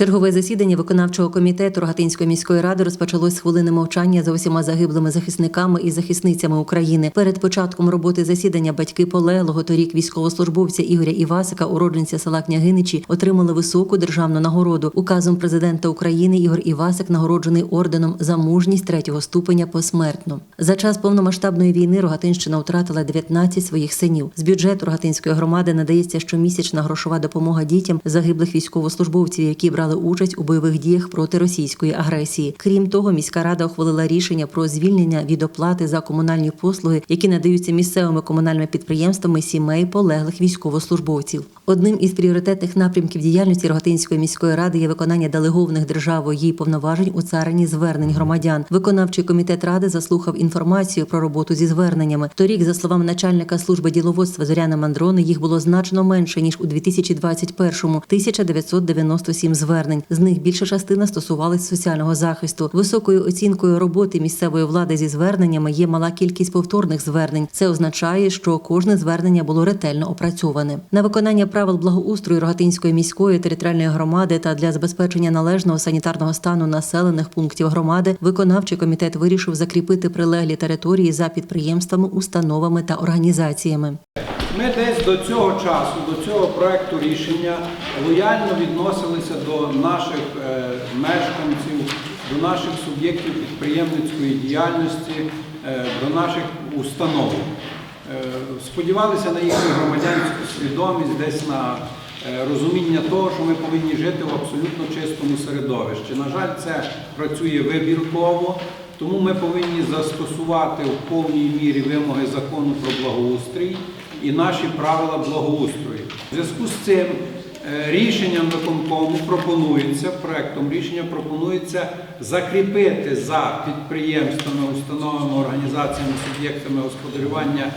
Чергове засідання виконавчого комітету Рогатинської міської ради розпочалось з хвилини мовчання за усіма загиблими захисниками і захисницями України. Перед початком роботи засідання батьки полеглого торік військовослужбовця Ігоря Івасика, уродженця села Княгиничі, отримали високу державну нагороду. Указом президента України Ігор Івасик нагороджений орденом за мужність третього ступеня посмертно. За час повномасштабної війни Рогатинщина втратила 19 своїх синів. З бюджету Рогатинської громади надається щомісячна грошова допомога дітям загиблих військовослужбовців, які брали участь у бойових діях проти російської агресії. Крім того, міська рада ухвалила рішення про звільнення від оплати за комунальні послуги, які надаються місцевими комунальними підприємствами сімей полеглих військовослужбовців. Одним із пріоритетних напрямків діяльності Рогатинської міської ради є виконання делегованих державою їй повноважень у царині звернень громадян. Виконавчий комітет ради заслухав інформацію про роботу зі зверненнями. Торік, за словами начальника служби діловодства Зоряна Мандрони, їх було значно менше ніж у 2021-му – 1997 звернень. З них більша частина стосувалась соціального захисту. Високою оцінкою роботи місцевої влади зі зверненнями є мала кількість повторних звернень. Це означає, що кожне звернення було ретельно опрацьоване. На виконання правил благоустрою Рогатинської міської територіальної громади та для забезпечення належного санітарного стану населених пунктів громади виконавчий комітет вирішив закріпити прилеглі території за підприємствами, установами та організаціями. Ми десь до цього часу, до цього проекту рішення лояльно відносилися до наших е, мешканців, до наших суб'єктів підприємницької діяльності, е, до наших установ. Е, сподівалися на їхню громадянську свідомість, десь на розуміння того, що ми повинні жити в абсолютно чистому середовищі. На жаль, це працює вибірково. Тому ми повинні застосувати в повній мірі вимоги закону про благоустрій і наші правила благоустрою. В зв'язку з цим е, рішенням виконкому пропонується, проектом рішення пропонується закріпити за підприємствами, установами, організаціями, суб'єктами господарювання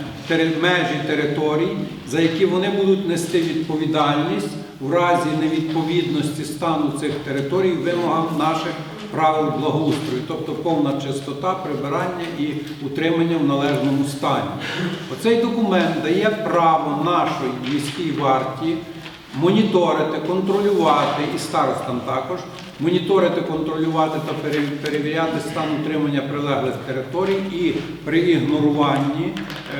межі територій, за які вони будуть нести відповідальність в разі невідповідності стану цих територій вимогам наших правил благоустрою, тобто повна чистота, прибирання і утримання в належному стані. Оцей документ дає право нашої міській варті моніторити, контролювати і старостам також моніторити, контролювати та пере- перевіряти стан утримання прилеглих територій і при ігноруванні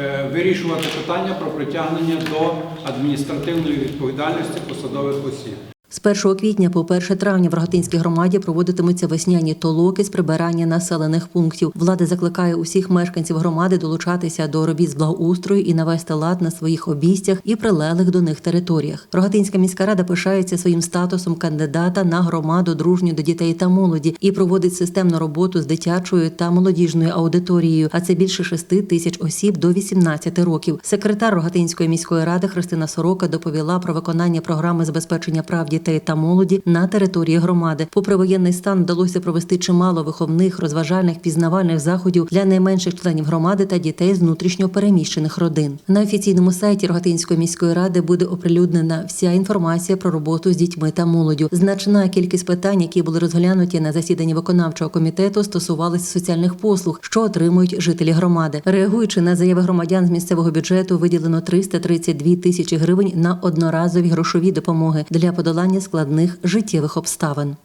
е, вирішувати питання про притягнення до адміністративної відповідальності посадових осіб. З 1 квітня по 1 травня в Рогатинській громаді проводитимуться весняні толоки з прибирання населених пунктів. Влада закликає усіх мешканців громади долучатися до робіт з благоустрою і навести лад на своїх обійстях і прилеглих до них територіях. Рогатинська міська рада пишається своїм статусом кандидата на громаду дружню до дітей та молоді і проводить системну роботу з дитячою та молодіжною аудиторією. А це більше 6 тисяч осіб до 18 років. Секретар Рогатинської міської ради Христина Сорока доповіла про виконання програми забезпечення прав дітей та молоді на території громади. Попри воєнний стан, вдалося провести чимало виховних, розважальних, пізнавальних заходів для найменших членів громади та дітей з внутрішньо переміщених родин. На офіційному сайті Рогатинської міської ради буде оприлюднена вся інформація про роботу з дітьми та молоддю. Значна кількість питань, які були розглянуті на засіданні виконавчого комітету, стосувалися соціальних послуг, що отримують жителі громади. Реагуючи на заяви громадян з місцевого бюджету, виділено 332 тисячі гривень на одноразові грошові допомоги для подолання складних життєвих обставин.